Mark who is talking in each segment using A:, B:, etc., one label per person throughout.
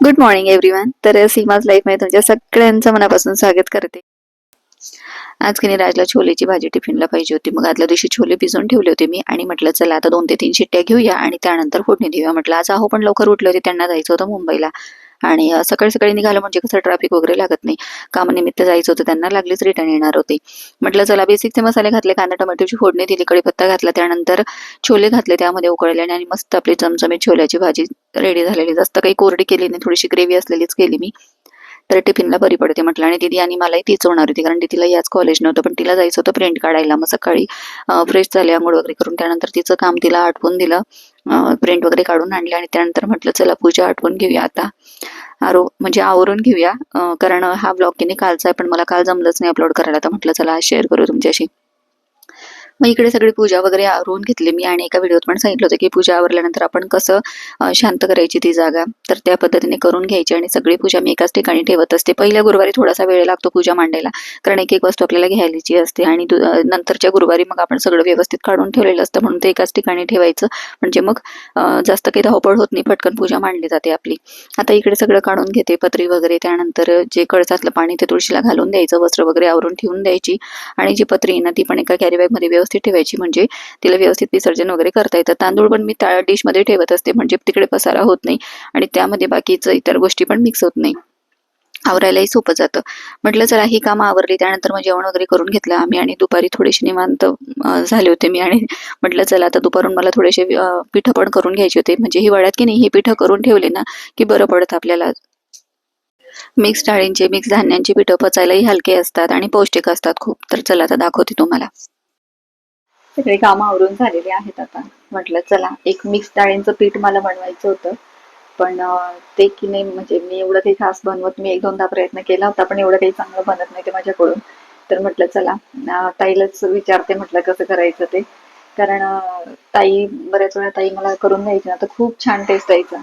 A: Good morning everyone तर सीमाज लाईफमध्ये तुमच्या सगळ्यांचं मनापासून स्वागत करते. आज की राजला छोलेची भाजी टिफिनला पाहिजे होती. मग आदल्या दिवशी छोले भिजवून ठेवले होते मी आणि म्हटलं चला आता दोन ते तीन शिट्ट्या घेऊया आणि त्यानंतर फोडणी देऊया. म्हटलं आज अहो पण लवकर उठले होते त्यांना जायचं होतं मुंबईला. आणि सकाळी सकाळी निघालं म्हणजे कसं ट्रॅफिक वगैरे लागत नाही. कामानिमित्त जायचं होतं त्यांना लागलीच रिटर्न येणार होते. म्हटलं चला बेसिकचे मसाले घातले कांदा टोमॅटोची फोडणी दिली कढीपत्ता घातला त्यानंतर छोले घातले त्यामध्ये उकळले आणि मस्त आपली चमचमीत छोल्याची भाजी रेडी झालेली. जास्त काही कोरडी केली नाही थोडीशी ग्रेव्ही असलेलीच केली मी. तर टिफिनला बरी पडते म्हटलं आणि दिदी आणि मलाही तीच होणार होती कारण तिला याच कॉलेज नव्हतं पण तिला जायचं होतं प्रिंट काढायला. मग सकाळी फ्रेश झाले आंघोळ वगैरे करून त्यानंतर तिचं काम तिला आठवून दिलं. प्रिंट वगैरे काढून आणले आणि त्यानंतर म्हटलं चला पूजा आठवून घेऊया आता. आरो म्हणजे आवरून घेऊया कारण हा ब्लॉग की कालचा आहे पण मला काल जमलंच नाही अपलोड करायला. तर म्हटलं चला शेअर करू तुमच्याशी. मग इकडे सगळी पूजा वगैरे आवरून घेतली. मी आणि एका व्हिडिओत पण सांगितलं होतं की पूजा आवरल्यानंतर आपण कसं शांत करायची ती जागा. तर त्या पद्धतीने करून घ्यायची आणि सगळी पूजा मी एकाच ठिकाणी ठेवत असते. पहिल्या गुरुवारी थोडासा वेळ लागतो पूजा मांडायला. कारण एक एक वस्तू आपल्याला घ्यायची असते आणि दु- नंतरच्या गुरुवारी मग आपण सगळं व्यवस्थित काढून ठेवलेलं असतं. म्हणून ते एकाच ठिकाणी ठेवायचं. म्हणजे मग जास्त काही धावपळ होत नाही. पटकन पूजा मांडली जाते आपली. आता इकडे सगळं काढून घेते. पत्री वगैरे. त्यानंतर जे कळसातलं पाणी ते तुळशीला घालून द्यायचं. वस्त्र वगैरे आवरून ठेवून द्यायची. आणि जी पत्री आहे ना ती पण एका कॅरीबॅगमध्ये व्यवस्थित ठेवायची म्हणजे तिला व्यवस्थित विसर्जन वगैरे करता येतं. तांदूळ पण मी त्या डिशमध्ये ठेवत असते म्हणजे तिकडे पसारा होत नाही आणि त्यामध्ये बाकीचं इतर गोष्टी पण मिक्स होत नाही. आवरायलाही सोपं जातं. म्हटलं चला ही कामं आवरली त्यानंतर मग जेवण वगैरे करून घेतलं आम्ही आणि दुपारी थोडीशी निवांत झाले होते मी आणि म्हटलं चला आता दुपारून मला थोडेसे पिठं पण करून घ्यायचे होते. म्हणजे हिवाळ्यात की नाही हे पिठं करून ठेवले ना की बरं पडतं आपल्याला. मिक्स डाळींचे मिक्स धान्यांची पिठं पचायलाही हलके असतात आणि पौष्टिक असतात खूप. तर चला आता दाखवते तुम्हाला. सगळे कामं आवरून झालेली आहेत आता. म्हटलं चला एक मिक्स डाळींचं पीठ मला बनवायचं होतं. पण ते की नाही म्हणजे मी एवढं काही खास बनवत मी एक दोनदा प्रयत्न केला होता पण एवढं काही चांगलं बनत नाही ते माझ्याकडून. तर म्हटलं चला ताईलाच विचारते म्हटलं कसं करायचं ते. कारण ताई बऱ्याच वेळा ताई मला करून द्यायची ना तर खूप छान टेस्ट यायचा.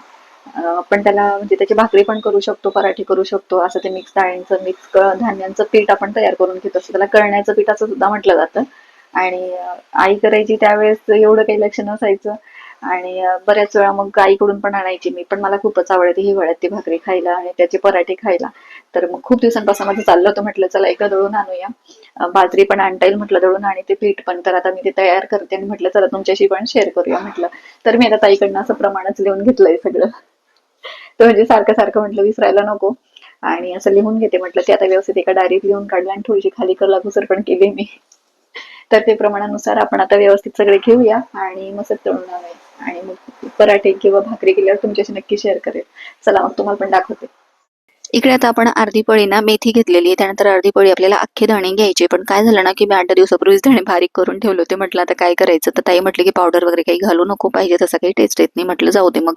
A: आपण त्याला म्हणजे त्याची भाकरी पण करू शकतो पराठे करू शकतो असं ते मिक्स डाळींचं मिक्स धान्यांचं पीठ आपण तयार करून घेत असतो. त्याला कळण्याचं पीठ असं सुद्धा म्हटलं जातं. आणि आई करायची त्यावेळेस एवढं काही लक्ष नसायचं. आणि बऱ्याच वेळा मग आईकडून पण आणायची मी. पण मला खूपच आवडते हिवाळ्यात ती भाकरी खायला आणि त्याचे पराठे खायला. तर मग खूप दिवसांपासून माझं चाललं होतं. म्हटलं चला एकदा दळून आणूया. बाजरी पण आणता येईल म्हटलं दळून आणि ते पीठ पण. तर आता मी ते तयार करते आणि म्हटलं चला तुमच्याशी पण शेअर करूया. म्हटलं. तर मी आता ताईकडनं असं प्रमाणच लिहून घेतलंय सगळं. तर म्हणजे सारखं सारखं म्हटलं विसरायला नको. आणि असं लिहून घेते म्हटलं ते आता व्यवस्थित एका डायरीत लिहून काढलं आणि थोडीशी खाली कलाकुसर पण केली मी. तर ते प्रमाणानुसार आपण आता व्यवस्थित सगळे घेऊया आणि मस्त तळून आणि मग पराठे किंवा भाकरी केल्यावर तुमच्याशी नक्की शेअर करेल. चला मग तुम्हाला पण दाखवते. इकडे आता आपण अर्धी पळी ना मेथी घेतलेली आहे. त्यानंतर अर्धी पळी आपल्याला अख्खे धणे घ्यायचे. पण काय झालं ना की मी आठ दिवसापूर्वीच धणे बारीक करून ठेवले होते. म्हटलं आता काय करायचं? तर ताई म्हटलं की पावडर वगैरे काही घालू नको पाहिजे. तसं काही टेस्ट येत नाही. म्हटलं जाऊ दे मग.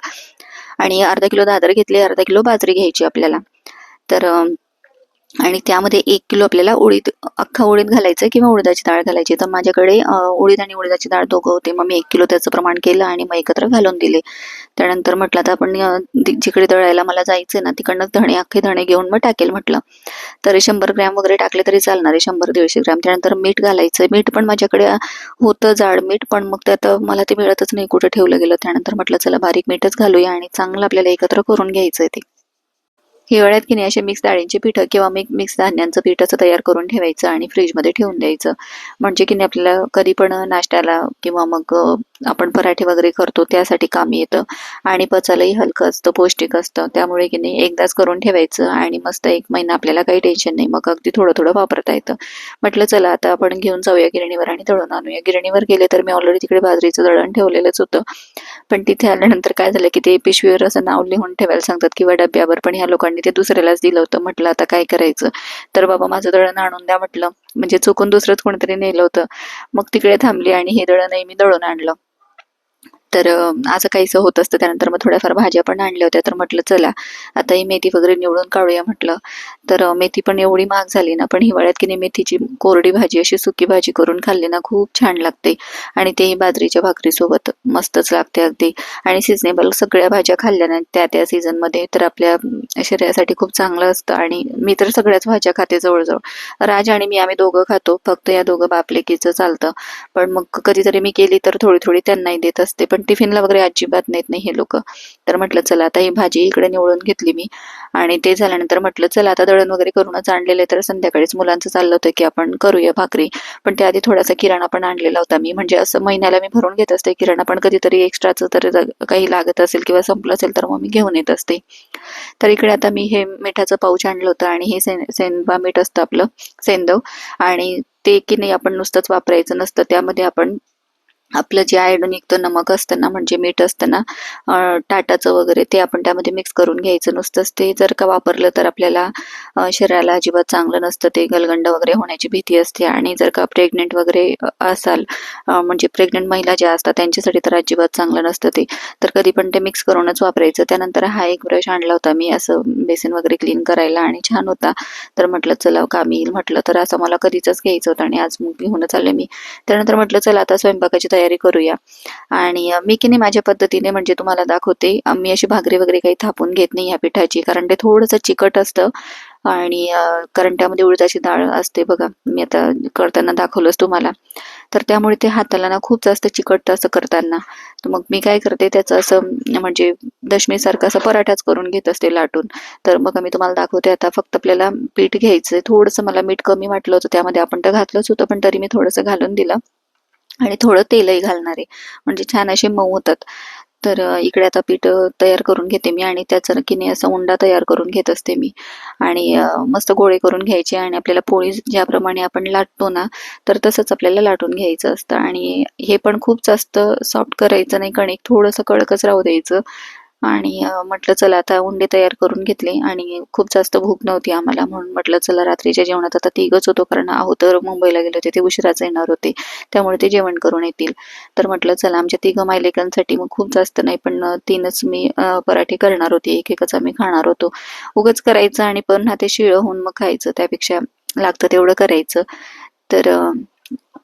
A: आणि अर्धा किलो दादर घेतले. अर्धा किलो बाजरी घ्यायची आपल्याला. तर आणि त्यामध्ये एक किलो आपल्याला उडीद अख्खा उडीद घालायचं किंवा उडदाची डाळ घालायची. तर माझ्याकडे उडीद आणि उडदाची डाळ दोघं होते. मग मी एक किलो त्याचं प्रमाण केलं आणि मग एकत्र घालून दिले. त्यानंतर म्हटलं आता आपण जिकडे दळायला मला जायचं ना तिकडनं धणे अख्खे धणे घेऊन मग टाकेल म्हटलं. तरी शंभर ग्रॅम वगैरे टाकले तरी चालणार आहे शंभर दीडशे ग्रॅम. त्यानंतर मीठ घालायचं मीठ पण माझ्याकडे होतं जाड मीठ पण मग त्यात मला ते मिळतच नाही. कुठे ठेवलं गेलं. त्यानंतर म्हटलं चला बारीक मीठच घालूया आणि चांगलं आपल्याला एकत्र करून घ्यायचं आहे ते. हिवाळ्यात की नाही असे मिक्स डाळींची पिठं किंवा मिक मिक्स धान्यांचं पीठ असं तयार करून ठेवायचं आणि फ्रीजमध्ये ठेवून द्यायचं. म्हणजे की नाही आपल्याला कधी पण नाश्त्याला किंवा मग आपण पराठे वगैरे करतो त्यासाठी कामी येतं. आणि पचायलाही हलकं असतं पौष्टिक असतं. त्यामुळे की नाही एकदाच करून ठेवायचं आणि मस्त एक महिना आपल्याला काही टेन्शन नाही. मग अगदी थोडं थोडं वापरता येतं. म्हटलं चला आता आपण घेऊन जाऊया गिरणीवर आणि दळून आणूया. गिरणीवर गेले तर मी ऑलरेडी तिकडे बाजरीचं दळण ठेवलेलंच होतं. पण तिथे आल्यानंतर काय झालं की ते पिशवीवर असं नाव लिहून ठेवायला सांगतात किंवा डब्यावर पण ह्या लोकांनी ते दुसऱ्यालाच दिलं होतं. म्हटलं आता काय करायचं? तर बाबा माझं दळण आणून द्या म्हटलं. म्हणजे चुकून दुसरंच कोणीतरी नेलं होतं. मग तिकडे थांबली आणि हे दळणही मी दळून आणलं. तर असं काहीसं होत असतं. त्यानंतर मग थोड्याफार भाज्या पण आणल्या होत्या. तर म्हटलं चला आता ही मेथी वगैरे निवडून काढूया म्हटलं. तर मेथी पण एवढी महाग झाली ना पण हिवाळ्यात की नाही मेथीची कोरडी भाजी अशी सुकी भाजी करून खाल्ली ना खूप छान लागते. आणि तेही बाजरीच्या भाकरीसोबत मस्तच लागते अगदी. आणि सिजनेबल सगळ्या भाज्या खाल्ल्या ना त्या त्या सीझनमध्ये तर आपल्या शरीरासाठी खूप चांगलं असतं. आणि मी तर सगळ्याच भाज्या खाते जवळजवळ. राज आणि मी आम्ही दोघं खातो. फक्त या दोघं बापलेकीचं चालतं. पण मग कधीतरी मी केली तर थोडी थोडी त्यांनाही देत असते. पण पण टिफिनला वगैरे अजिबात नेत नाही हे लोक. तर म्हटलं चला आता ही भाजी इकडे निवडून घेतली मी. आणि ते झाल्यानंतर म्हटलं चला आता दळण वगैरे करूनच आणलेलं आहे. तर संध्याकाळीच मुलांचं चाललं होतं की आपण करूया भाकरी. पण त्याआधी थोडासा किराणा पण आणलेला होता मी. म्हणजे असं महिन्याला मी भरून घेत असते. किराणा पण कधीतरी एक्स्ट्राचं तर काही लागत असेल किंवा संपलं असेल तर मग मी घेऊन येत असते. तर इकडे आता मी हे मिठाचं पाऊच आणलं होतं आणि हे सेन मीठ असतं आपलं सेंदव. आणि ते की नाही आपण नुसतंच वापरायचं नसतं. त्यामध्ये आपण आपलं जे आयोडनयुक्त नमक असतं ना म्हणजे मीठ असतं ना टाटाचं वगैरे ते आपण त्यामध्ये मिक्स करून घ्यायचं. नुसतंच ते जर का वापरलं तर आपल्याला शरीराला अजिबात चांगलं नसतं. ते गलगंड वगैरे होण्याची भीती असते. आणि जर का प्रेग्नेंट वगैरे असाल म्हणजे प्रेग्नेंट महिला ज्या असतात त्यांच्यासाठी तर अजिबात चांगलं नसतं ते. तर कधी पण ते मिक्स करूनच वापरायचं. त्यानंतर हा एक ब्रश आणला होता मी असं बेसिन वगैरे क्लीन करायला आणि छान होता. तर म्हटलं चला कामी येईल म्हटलं तर असं मला कधीच घ्यायचं होतं आणि आज मग आले मी. त्यानंतर म्हटलं चला आता स्वयंपाकाची तयारी करूया. आणि मी की नाही माझ्या पद्धतीने म्हणजे तुम्हाला दाखवते मी अशी भाकरी वगैरे काही थापून घेत नाही ह्या पिठाची कारण ते थोडंसं चिकट असतं. आणि कारण त्यामध्ये उडदाची डाळ असते बघा मी आता करताना दाखवलंच तुम्हाला. तर त्यामुळे ते हाताला ना खूप जास्त चिकटतं असं करताना. तर मग मी काय करते त्याचं असं म्हणजे दशमीसारखं असं पराठाच करून घेत असते लाटून. तर मग मी तुम्हाला दाखवते आता फक्त आपल्याला पीठ घ्यायचं थोडंसं मला मीठ कमी वाटलं होतं त्यामध्ये आपण तर घातलंच होतं पण तरी मी थोडंसं घालून दिलं. आणि थोडं तेलही घालणार. आहे म्हणजे छान असे मऊ होतात. तर इकडे आता पीठ तयार करून घेते मी आणि त्याचा की नाही असा उंडा तयार करून घेत असते मी. आणि मस्त गोळे करून घ्यायचे आणि आपल्याला पोळी ज्याप्रमाणे आपण लाटतो ना तर तसंच आपल्याला लाटून घ्यायचं असतं. आणि हे पण खूप जास्त सॉफ्ट करायचं नाही कणिक थोडंसं कडकच राहू द्यायचं. आणि म्हटलं चला आता उंडे तयार करून घेतले आणि खूप जास्त भूक नव्हती आम्हाला. म्हणून म्हटलं चला रात्रीच्या जेवणात आता तिघच होतो कारण आहो तर मुंबईला गेले होते ते उशिराच येणार होते. त्यामुळे ते जेवण करून येतील. तर म्हटलं चला आमच्या तिघं मायलेकांसाठी मग खूप जास्त नाही पण तीनच मी पराठे करणार होते. एक एकच आम्ही खाणार होतो. उगच करायचं आणि पण ते शिळं होऊन मग खायचं. त्यापेक्षा लागतं तेवढं करायचं. तर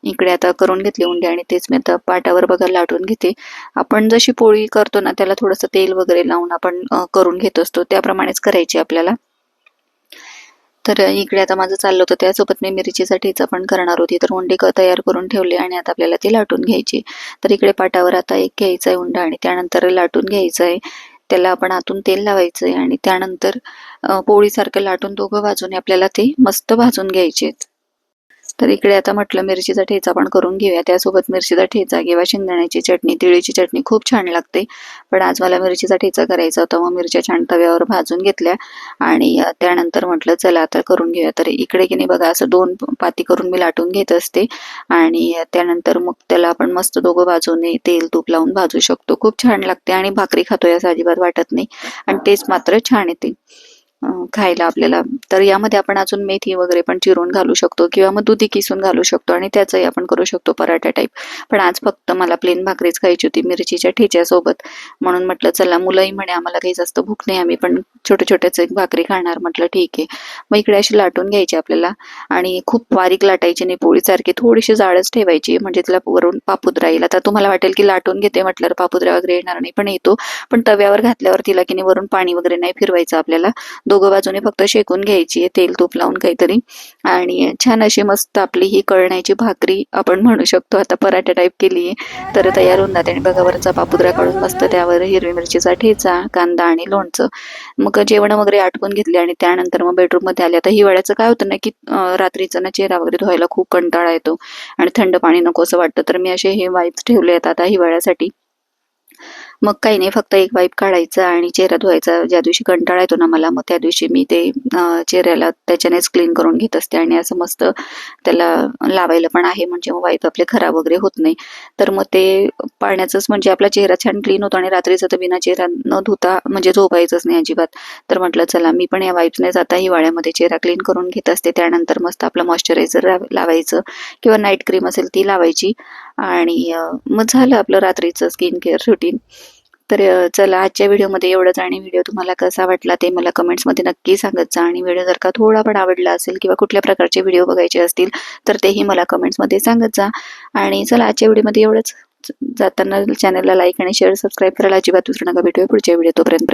A: इकडे आता करून घेतली उंडे आणि तेच मी आता पाटावर बघा लाटून घेते. आपण जशी पोळी करतो ना त्याला थोडंसं तेल वगैरे लावून आपण करून घेत असतो. त्याप्रमाणेच करायची आपल्याला. तर इकडे आता माझं चाललं होतं. त्यासोबत मी मिरचीचा ठेचा पण करणार होती. तर उंडे तयार करून ठेवले आणि आता आपल्याला ते लाटून घ्यायचे. तर इकडे पाटावर आता एक घ्यायचा आहे उंडा आणि त्यानंतर लाटून घ्यायचं आहे. त्याला आपण आतून तेल लावायचं आहे आणि त्यानंतर पोळीसारखं लाटून दोघं भाजून आपल्याला ते मस्त भाजून घ्यायचे तर इकडे आता म्हटलं मिरचीचा ठेचा पण करून घेऊया. त्यासोबत मिरचीचा ठेचा किंवा शेंगदाण्याची चटणी तिळीची चटणी खूप छान लागते. पण आज मला मिरचीचा ठेचा करायचा होता मग मिरच्या छान तव्यावर भाजून घेतल्या. आणि त्यानंतर म्हटलं चला आता करून घेऊया. तर इकडे की नाही बघा असं दोन पाती करून मी लाटून घेत असते. आणि त्यानंतर मग त्याला आपण मस्त दोघं बाजूने तेल तूप लावून भाजू शकतो. खूप छान लागते आणि भाकरी खातो या अजिबात वाटत नाही. आणि टेस्ट मात्र छान येते. खायला आपल्याला. तर यामध्ये आपण अजून मेथी वगैरे पण चिरून घालू शकतो किंवा मग दुधी किसून घालू शकतो आणि त्याचंही आपण करू शकतो पराठा टाईप पण आज फक्त मला प्लेन भाकरीच खायची होती मिरचीच्या ठेच्यासोबत. म्हणून म्हटलं चला मुलंही म्हणे आम्हाला काही जास्त भूक नाही आम्ही पण छोटे छोट्याच एक भाकरी खाणार. म्हटलं ठीक आहे. मग इकडे अशी लाटून घ्यायची आपल्याला. आणि खूप बारीक लाटायची नाही पोळीसारखी थोडीशी जाडच ठेवायची म्हणजे तिला वरून पापुद्रा येईल. आता तुम्हाला वाटेल की लाटून घेते म्हटल्यावर पापुद्रा वगैरे येणार नाही पण येतो. पण तव्यावर घातल्यावर तिला की नाही वरून पाणी वगैरे नाही फिरवायचं आपल्याला. दोघं बाजूने फक्त शेकून घ्यायची आहे तेल तूप लावून काहीतरी. आणि छान अशी मस्त आपली ही कळण्याची भाकरी आपण म्हणू शकतो. आता पराठा टाईप केली आहे तर तयार होऊन जाते. आणि बघावरचा पापुद्रा काढून मस्त त्यावर हिरवी मिरचीचा ठेचा कांदा आणि लोणचं. मग जेवण वगैरे आटकून घेतले आणि त्यानंतर मग बेडरूममध्ये आले. आता हिवाळ्याचं काय होतं ना की रात्रीचं ना चेहरा वगैरे धुवायला खूप कंटाळा येतो. आणि थंड पाणी नको असं वाटतं. तर मी असे हे वाईप्स ठेवले आहेत आता हिवाळ्यासाठी. मग काही नाही फक्त एक वाईप काढायचा आणि चेहरा धुवायचा. ज्या दिवशी कंटाळा येतो ना मला मग त्या दिवशी मी ते चेहऱ्याला त्याच्यानेच क्लीन करून घेत असते आणि असं मस्त त्याला लावायला पण आहे. म्हणजे मग वाईप आपले खराब वगैरे होत नाही. तर मग ते पाण्याचंच म्हणजे आपला चेहरा छान क्लीन होतो आणि रात्रीचा तर बिना चेहरा न धुता म्हणजे झोपायचंच नाही अजिबात. तर म्हटलं चला मी पण या वाईप्सने जाता हिवाळ्यामध्ये चेहरा क्लीन करून घेत असते. त्यानंतर मस्त आपलं मॉइश्चरायझर लावायचं. किंवा नाईट क्रीम असेल ती लावायची. आणि मग झालं आपलं रात्रीचं स्किन केअर रुटीन तर चला आजच्या व्हिडिओमध्ये एवढंच आणि व्हिडिओ तुम्हाला कसा वाटला ते मला कमेंट्समध्ये नक्की सांगत जा. आणि व्हिडिओ जर का थोडा पण आवडला असेल किंवा कुठल्या प्रकारचे व्हिडिओ बघायचे असतील तर तेही मला कमेंट्समध्ये सांगत जा. आणि चला आजच्या व्हिडिओमध्ये एवढंच. जाताना चॅनलला लाईक आणि शेअर सबस्क्राईब करायला अजिबात विसरू नका भेटूया पुढच्या व्हिडिओ तोपर्यंत.